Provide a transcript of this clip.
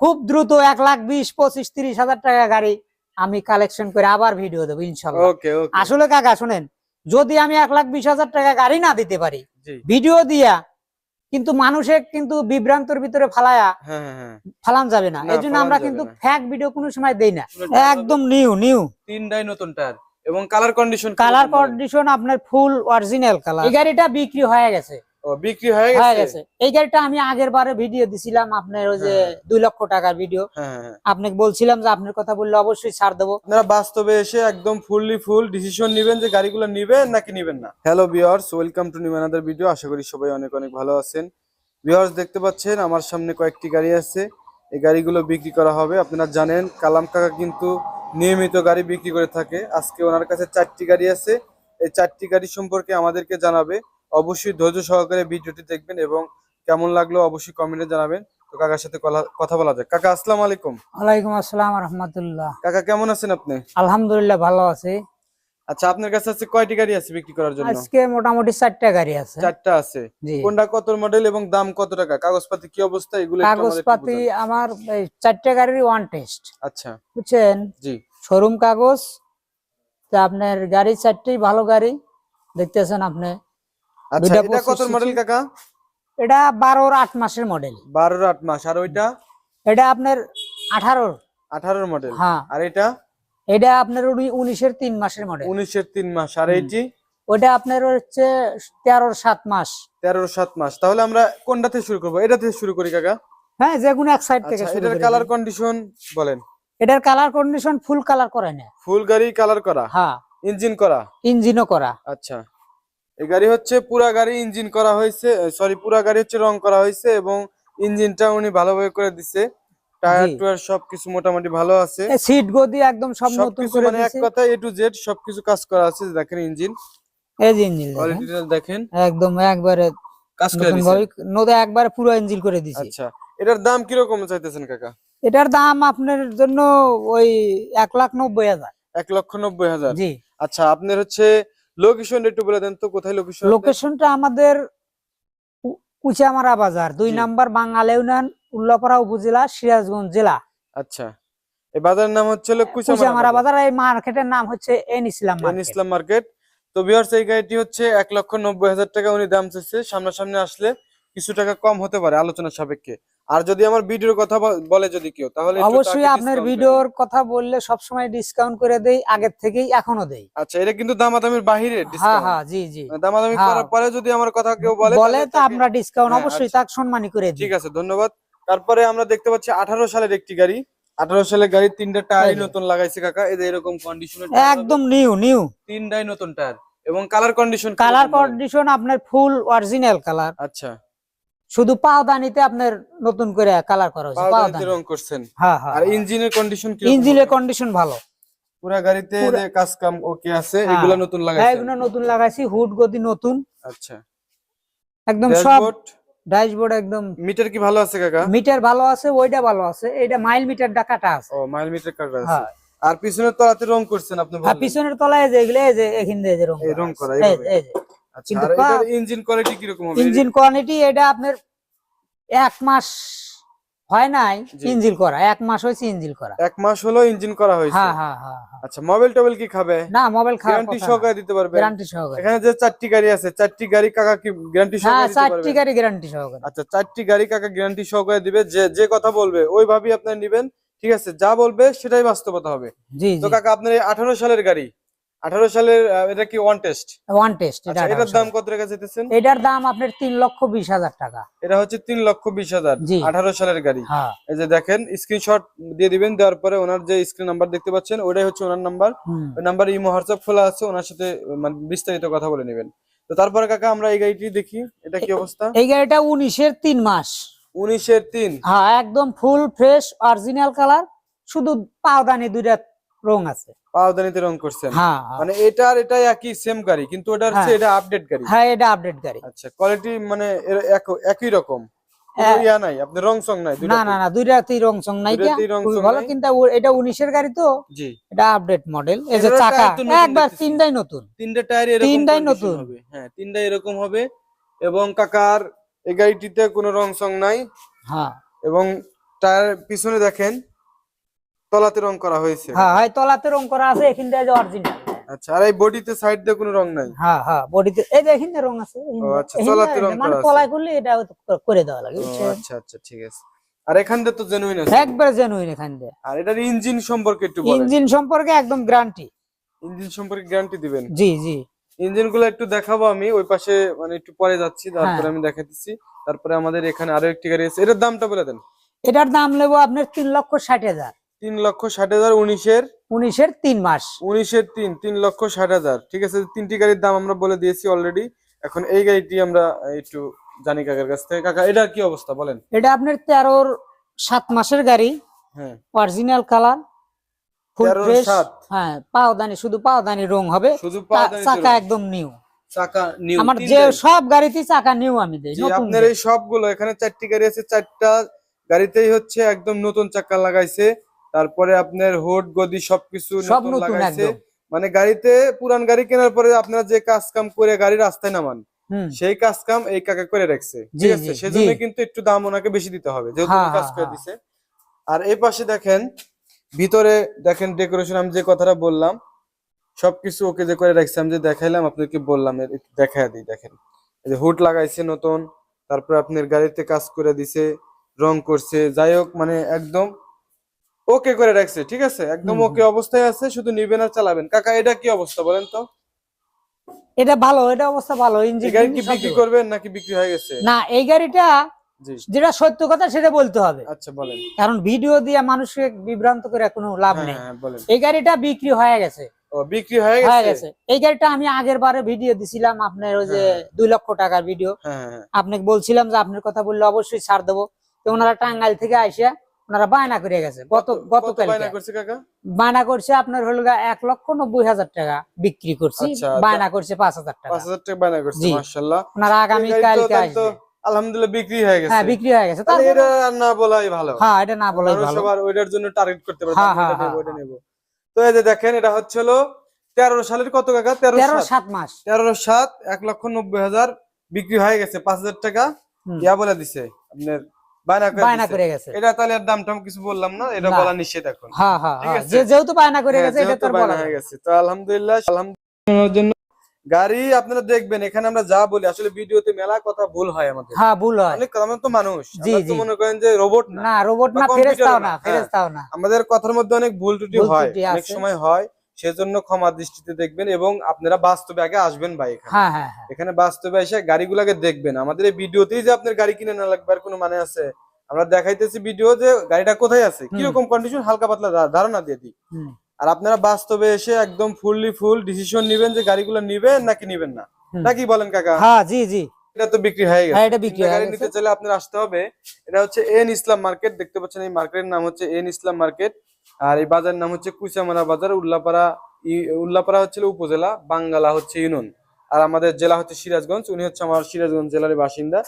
খুব দ্রুত এক লাখ বিশ পঁচিশ তিরিশ হাজার টাকা গাড়ি আমি কালেকশন করে আবার ভিডিও দেবো ইনশাল্লাহ। ওকে ওকে আসলে কাকা শুনেন যদি আমি এক লাখ বিশ হাজার টাকা গাড়ি না দিতে পারি ভিডিও দিয়া কিন্তু মানুষে কিন্তু বিভ্রান্তর ভিতরে ফালায়া হ্যাঁ হ্যাঁ হ্যাঁ। ফালান যাবে না। এই জন্য আমরা কিন্তু ফ্যাক ভিডিও কোনো সময় দেই না। একদম নিউ নিউ তিনটাই নতুন টায়ার। এবং কালার কন্ডিশন কালার কন্ডিশন আপনার ফুল অরিজিনাল কালার এই গাড়িটা বিক্রি হয়ে গেছে। বিক্রি হয়ে গেছে? এই গাড়িটা আমি আগের বারে ভিডিও দিছিলাম আপনার ওই যে হ্যাঁ। দুই লক্ষ টাকার ভিডিও। হ্যাঁ হ্যাঁ, আপনাকে বলছিলাম যে আপনার কথা বললে অবশ্যই ছাড় দেবো। আপনারা বাস্তবে এসে একদম ফুললি ফুল ডিসিশন নেবেন যে গাড়িগুলো নিবেন নাকি নিবেন না। Hello viewers welcome to new another video আশা করি সবাই অনেক অনেক ভালো আছেন। ভিউয়ার্স দেখতে পাচ্ছেন আমার সামনে কয়েকটি গাড়ি আছে। এই গাড়িগুলো বিক্রি করা হবে। আপনারা জানেন কালাম কাকা কিন্তু নিয়মিত গাড়ি বিক্রি করে থাকে। আজকে ওনার কাছে চারটি গাড়ি আছে। এই চারটি গাড়ি সম্পর্কে আমাদেরকে জানাবে। অবশ্যই ধৈর্য সহকারে ভিডিওটি দেখবেন এবং কেমন লাগল অবশ্যই কমেন্টে জানাবেন। তো কাকার সাথে কথা বলা যাক। কাকা আসসালামু আলাইকুম। ওয়ালাইকুম আসসালাম রহমতুল্লাহ। কাকা কেমন আছেন আপনি? আলহামদুলিল্লাহ ভালো আছি। আচ্ছা আপনার কাছে আছে কয়টি গাড়ি আছে বিক্রি করার জন্য? আজকে মোটামুটি চারটা গাড়ি আছে। চারটা আছে। জি। কোনটা কত মডেল এবং দাম কত টাকা? কাগজপাতি কি অবস্থা? এগুলো কাগজপাতি আমার এই চারটে গাড়ির ওয়ান টেস্ট আচ্ছা। বুঝছেন? জি। শোরুম কাগজ তা আপনার গাড়ি চারটেই ভালো গাড়ি। দেখতেছেন আপনি। আচ্ছা এটা কত মডেল কাকা? এটা বারোর আট মাসের মডেল বারোর আট মাস আর ওইটা? এটা আপনার আঠারোর। আঠারোর মডেল হ্যাঁ। আর এটা? এটা আপনার উনি- উনিশের তিন মাসের মডেল উনিশের তিন মাস আর। এইটি? ওটা আপনার হচ্ছে তেরোর সাত মাস। তেরোর সাত মাস। তাহলে আমরা কোনটা থেকে শুরু করব? এটা থেকে শুরু করি কাকা। হ্যাঁ যে কোনো এক সাইড থেকে আচ্ছা শুরু এটার কালার কন্ডিশন বলেন। এটার কালার কন্ডিশন ফুল কালার করে না ফুল গাড়ি কালার করা? হ্যাঁ। ইঞ্জিন করা? ইঞ্জিনও করা। আচ্ছা। এই গাড়ি হচ্ছে পুরা গাড়ি ইঞ্জিন করা হয়েছে সরি পুরা গাড়ি হচ্ছে রং করা হয়েছে এবং ইঞ্জিনটা উনি ভালোভাবে করে দিছে। টায়ার টুয়ার সবকিছু মোটামুটি ভালো আছে। সিট গদি একদম সব নতুন করে মানে এক কথা এ টু জেড সবকিছু কাজ করা আছে দেখেন ইঞ্জিন। এই যে ইঞ্জিন দেখেন। দেখেন। একদম একবারে কাজ করে দিছে। নতুন একবারে পুরো ইঞ্জিন করে দিছি। আচ্ছা এটার দাম কীরকম চাইতেছেন কাকা? এটার দাম আপনার জন্য ওই এক লাখ নব্বই হাজার। এক লক্ষ নব্বই হাজার। জি। আচ্ছা আপনার হচ্ছে লোকেশন একটু বলে দেন তো কোথায় লোকেশন লোকেশনটা আমাদের বাজার দুই নাম্বার বাঙালি ইউনিয়ন উল্লাপাড়া উপজেলা সিরাজগঞ্জ জেলা। আচ্ছা। এই বাজারের নাম হচ্ছে বাজার। এই মার্কেটের নাম হচ্ছে N Islam N Islam market তো এই গাড়িটি হচ্ছে এক লক্ষ নব্বই হাজার টাকা উনি দাম চাইছে। সামনাসামনি আসলে কিছু টাকা কম হতে পারে আলোচনা সাপেক্ষে। আর যদি আমার ভিডিওর কথা বলে যদি কেউ তাহলে অবশ্যই আপনার ভিডিওর কথা বললে সবসময় ডিসকাউন্ট করে দেই আগের থেকেই এখনও দেই। আচ্ছা এটা কিন্তু দামাদামির বাহিরে হ্যাঁ হ্যাঁ জি জি। মানে দামাদামি হ্যাঁ। করার পরে যদি আমার কথা কেউ বলে বলে তো আমরা ডিসকাউন্ট হ্যাঁ, অবশ্যই আচ্ছা। তাকে সম্মানই করে দিই। ঠিক আছে ধন্যবাদ। তারপরে আমরা দেখতে পাচ্ছি আঠারো সালের একটি গাড়ি। আঠারো সালের গাড়ি তিনটা টায়ারই নতুন লাগাইছে কাকা। এই যে এরকম কন্ডিশনের একদম নিউ নিউ তিনটাই নতুন টায়ার এবং কালার কন্ডিশন কালার কন্ডিশন আপনার ফুল অরিজিনাল কালার আচ্ছা। শুধু পাওদানিতে আপনার নতুন করে কালার করা হয়েছে পাওদানি রং করছেন। হ্যাঁ হ্যাঁ আর ইঞ্জিনের কন্ডিশন কি ইঞ্জিনের কন্ডিশন ভালো। পুরা গাড়িতে যে কাজ কাম ওকে আছে হ্যাঁ। এগুলা নতুন হ্যাঁ এগুলো নতুন লাগাইছি হুড গদি নতুন। আচ্ছা। একদম সব ড্যাশবোর্ড? একদম মিটার কি ভালো আছে কাকা? মিটার ভালো আছে ওইটা ভালো আছে। এটা মাইল মিটার ডাকাটা আছে। ও মাইল মিটার কাটা আছে। হ্যাঁ। আর পিছনের তলাতে রং করছেন আপনি পিছনের তলায় যে এগুলো এই যে এখান দিয়ে যে রং এই রং। করা, এই যে। আচ্ছা কিন্তু ইঞ্জিন কোয়ালিটি কি রকম হবে? ইঞ্জিন কোয়ালিটি এটা আপনার এক মাস হয় নাই। করা এক মাস হয়েছে ইঞ্জিন করা। এক মাস হলো ইঞ্জিন করা হয়েছে? হ্যাঁ হ্যাঁ হ্যাঁ। আচ্ছা মোবাইল টোবাইল কি খাবে? না মোবাইল খারাপ গ্যারান্টি সহকারে দিতে পারবে? গ্যারান্টি সহকারে। এখানে যে চারটি গাড়ি আছে চারটি গাড়ি কাকা কি গ্যারান্টি সহকারে দিতে চারটি গাড়ি গ্যারান্টি সহকারে। আচ্ছা চারটি গাড়ি কাকা গ্যারান্টি সহকারে দিবে যে যে কথা বলবে ওইভাবেই আপনার নিবেন ঠিক আছে? যা বলবে সেটাই বাস্তবতা হবে। তো কাকা আপনার আঠারো সালের গাড়ি আঠারো সালের এটা কি ওয়ান টেস্ট ওয়ান টেস্ট এটা এটার দাম কত টাকা যেতেছেন? এটার দাম আপনার তিন লক্ষ বিশ হাজার টাকা। এটা হচ্ছে তিন লক্ষ বিশ হাজার জি। আঠারো সালের গাড়ি। হ্যাঁ। এই যে দেখেন স্ক্রিনশট দিয়ে দিবেন দেওয়ার পরে ওনার যে স্ক্রিন নাম্বার দেখতে পাচ্ছেন ওটাই হচ্ছে ওনার নাম্বার ওই নাম্বার ইমো হোয়াটসঅ্যাপ খোলা আছে ওনার সাথে মানে বিস্তারিত কথা বলে নেবেন। তো তারপরে কাকা আমরা এই গাড়িটি দেখি এটা কি অবস্থা? এই গাড়িটা উনিশের তিন মাস। উনিশের তিন। হ্যাঁ একদম ফুল ফ্রেশ অরিজিনাল কালার শুধু পাওদানি দুইটা রং আছে। পাওদানিতে রং করছেন। হ্যাঁ। হ্যাঁ। মানে এটা আর এটা একই সেম গাড়ি কিন্তু ওটা হচ্ছে হ্যাঁ। এটা আপডেট গাড়ি। হ্যাঁ এটা আপডেট গাড়ি। আচ্ছা কোয়ালিটি মানে এর এক- একই রকম। হ্যাঁ। ইয়া নাই আপনি রং সং নাই না না না দুইটাতেই রং চং নাই ভালো কিন্তু এটা উনিশের গাড়ি তো। জি। এটা আপডেট মডেল এই যে চাকা একবার। তিনটাই নতুন। তিনটা টায়ার এরকম তিনটাই নতুন। হবে। হ্যাঁ তিনটাই এরকম হবে। এবং কাকার এই গাড়িটিতে কোনো রং সং নাই। হ্যাঁ। এবং টায়ার পিছনে দেখেন তলাতে রং করা হয়েছে। হ্যাঁ হয় তলাতে রং করা আছে এখান দিয়ে যে অরিজিনাল আচ্ছা আর এই বডিতে সাইড দিয়ে কোনো রং নাই? হ্যাঁ হ্যাঁ বডিতে এই যে এখানে রং আছে ও, আচ্ছা, তলাতে রং মানে করা আছে। তলায় করলে এটা করে দেওয়া লাগে আচ্ছা আচ্ছা ঠিক আছে। আর এখান দিয়ে তো জেনুইন আছে। একবারে জেনুইন এখান দিয়ে। আর এটার ইঞ্জিন সম্পর্কে একটু বলেন। ইঞ্জিন সম্পর্কে একদম গ্যারান্টি ইঞ্জিন সম্পর্কে গ্যারান্টি দিবেন? জি জি। ইঞ্জিনগুলো একটু দেখাবো আমি ওই পাশে মানে একটু পরে যাচ্ছি তারপরে হ্যাঁ। আমি দেখাতেছি তারপরে আমাদের এখানে আরও একটি গাড়ি আছে। এটার দামটা বলে দেন। এটার দাম নেব আপনার তিন লক্ষ ষাট হাজার। তিন লক্ষ ষাট হাজার উনিশের? উনিশের তিন মাস। উনিশের তিন তিন লক্ষ ষাট হাজার। ঠিক আছে তিনটি গাড়ির দাম আমরা বলে দিয়েছি অলরেডি এখন এই গাড়িটি আমরা একটু জানি কাকার কাছ থেকে। কাকা এটার কি অবস্থা বলেন? এটা আপনার তেরোর সাত মাসের গাড়ি। হ্যাঁ। অরিজিনাল কালার ফুল 13 ফ্রেশ সাত। হ্যাঁ পাওদানি শুধু পাওদানি রং হবে। শুধু চাকা একদম নিউ চাকা নিউ আমার যে সব গাড়িতে চাকা নিউ আমি দেই আপনার এই সবগুলো এখানে চারটি গাড়ি আছে চারটা গাড়িতেই হচ্ছে একদম নতুন চাকা লাগাইছে। তারপরে আপনার হোড গদি সবকিছু নতুন লাগাইছে। মানে গাড়িতে পুরান গাড়ি কেনার পরে আপনারা যে কাজ কাম করে গাড়ি রাস্তায় নামান সেই কাজ কাম এই কাকা করে রাখছে। ঠিক আছে? সেজন্য কিন্তু একটু দাম ওনাকে বেশি দিতে হবে যেহেতু হ্যাঁ, কাজ হ্যাঁ, করে হ্যাঁ। দিছে। আর এই পাশে দেখেন ভিতরে দেখেন ডেকোরেশন আমি যে কথাটা বললাম সবকিছু ওকে যে করে রাখছে আমি যে দেখাইলাম আপনাকে বললাম দেখা দিই দেখেন। এই যে হুড লাগাইছে নতুন তারপর আপনার গাড়িতে কাজ করে দিছে রং করছে যাই হোক মানে একদম ওকে করে রাখছে ঠিক আছে? একদম ওকে অবস্থায় আছে শুধু নিবেন আর চালাবেন। কাকা এটা কি অবস্থা বলেন তো? এটা ভালো এটা অবস্থা ভালো ইঞ্জিন গাড়ি কি বিক্রি করবেন নাকি বিক্রি হয়ে গেছে? না এই গাড়িটা যেটা সত্য কথা সেটা বলতে হবে। আচ্ছা বলেন। কারণ ভিডিও দিয়ে মানুষকে বিভ্রান্ত করে কোনো লাভ হ্যাঁ, নেই। হ্যাঁ, এই গাড়িটা বিক্রি হয়ে গেছে। ও বিক্রি হয়ে হয়ে গেছে। এই গাড়িটা আমি আগের বারে ভিডিও দিছিলাম আপনার ওই যে হ্যাঁ। দুই লক্ষ টাকার ভিডিও। আপনাকে বলছিলাম যে আপনার কথা বললে অবশ্যই ছাড় দেবো। তো ওনারা টাঙ্গাইল থেকে আইসা ওনারা বায়না করে গেছে গত গতকাল বায়না করছে আপনার হলো এক লক্ষ নব্বই হাজার টাকা বিক্রি করছি আচ্ছা, বায়না করছে পাঁচ হাজার টাকা। পাঁচ হাজার টাকা বায়না করছে জি। ওনারা আগামী কালকে আসবে আলহামদুলিল্লাহ বিক্রি হয়ে গেছে। হ্যাঁ বিক্রি হয়ে গেছে। তাহলে এটা না বলাই ভালো। হ্যাঁ এটা না বলাই ভালো। আবার ওইটার জন্য টার্গেট করতে হ্যাঁ, হ্যাঁ, হ্যাঁ, ওইটা নেব। তো এই যে দেখেন এটা হচ্ছে হলো তেরো সালের কত কাকা? তেরো তেরো সাত। সাত মাস। তেরো সাত এক লক্ষ নব্বই হাজার বিক্রি হয়ে গেছে পাঁচ হাজার টাকা। হুম, ইয়া বলে দিছে আপনার বায়না করে বায়না দিছে। করে গেছে। এটা তাহলে আর দাম টাম কিছু বললাম না এটা বলা নিষেধ এখন। হ্যাঁ হ্যাঁ ঠিক হ্যাঁ। আছে। যে যেহেতু বায়না করে হ্যাঁ, গেছে এটা যেহেতু তো আর বায়না বলা হয়ে গেছে। তো আলহামদুলিল্লাহ আলহামদুলিল্লাহ। জন্য গাড়ি আপনারা দেখবেন এখানে আমরা যা বলি আসলে ভিডিওতে মেলা কথা ভুল হয় আমাদের। হ্যাঁ ভুল হয়। অনেক আমরা তো মানুষ। জি, জি। মনে করেন যে রোবট না। রোবট না না, হ্যাঁ। না। আমাদের কথার মধ্যে অনেক ভুল ত্রুটি হয় অনেক সময় হয়। সেজন্য ক্ষমা দৃষ্টিতে দেখবেন এবং আপনারা বাস্তবে আগে আসবেন ভাই এখানে। হ্যাঁ হ্যাঁ হ্যাঁ। এখানে বাস্তবে এসে গাড়িগুলোকে দেখবেন। আমাদের এই ভিডিওতেই যে আপনার গাড়ি কিনে না লাগবে আর কোনো মানে আছে আমরা দেখাইতেছি ভিডিও যে গাড়িটা কোথায় আছে কীরকম কন্ডিশন হালকা পাতলা ধারণা দিয়ে দিই। আর আপনারা বাস্তবে এসে একদম ফুললি ফুল ডিসিশন নিবেন যে গাড়িগুলো নিবেন নাকি নিবেন না। নাকি বলেন কাকা? হ্যাঁ জি জি। এটা তো বিক্রি হয়ে গেছে। এটা বিক্রি গাড়ি নিতে চাইলে আপনার আসতে হবে। এটা হচ্ছে এন ইসলাম মার্কেট দেখতে পাচ্ছেন এই মার্কেটের নাম হচ্ছে এন ইসলাম মার্কেট। আর এই বাজার নাম হচ্ছে কুচামারা বাজার, উল্লাপাড়া উল্লাপাড়া হচ্ছে উপজেলা, বাঙ্গালা হচ্ছে ইউনিয়ন। আর আমাদের জেলা হচ্ছে সিরাজগঞ্জ, উনি হচ্ছে আমার সিরাজগঞ্জ জেলার বাসিন্দা।